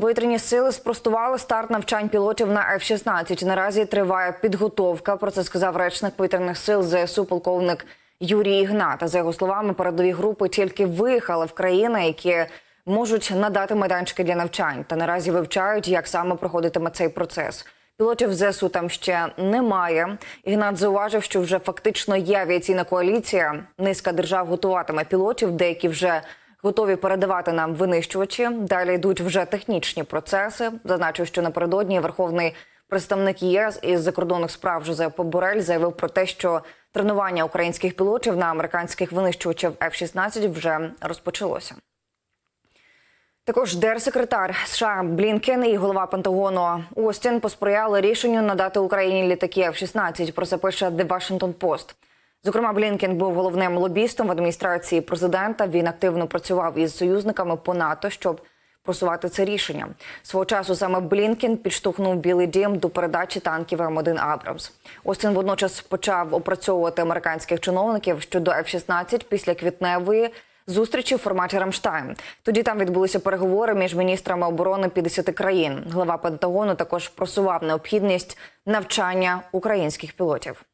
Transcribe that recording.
Повітряні сили спростували старт навчань пілотів на F-16. Наразі триває підготовка. Про це сказав речник повітряних сил ЗСУ полковник Юрій Ігната. За його словами, передові групи тільки виїхали в країни, які можуть надати майданчики для навчань, та наразі вивчають, як саме проходитиме цей процес. Пілотів ЗСУ там ще немає. Ігнат зауважив, що вже фактично є авіаційна коаліція. Низка держав готуватиме пілотів, деякі вже готові передавати нам винищувачі. Далі йдуть вже технічні процеси. Зазначив, що напередодні верховний представник ЄС із закордонних справ Жозеп Борель заявив про те, що тренування українських пілотів на американських винищувачів F-16 вже розпочалося. Також держсекретар США Блінкен і голова Пентагону Остін посприяли рішенню надати Україні літаки F-16. Про це пише The Washington Post. Зокрема, Блінкен був головним лобістом в адміністрації президента. Він активно працював із союзниками по НАТО, щоб просувати це рішення. Свого часу саме Блінкен підштовхнув Білий Дім до передачі танків М1 Абрамс. Остін водночас почав опрацьовувати американських чиновників щодо F-16 після квітневої зустрічі в форматі Рамштайн. Тоді там відбулися переговори між міністрами оборони 50 країн. Глава Пентагону також просував необхідність навчання українських пілотів.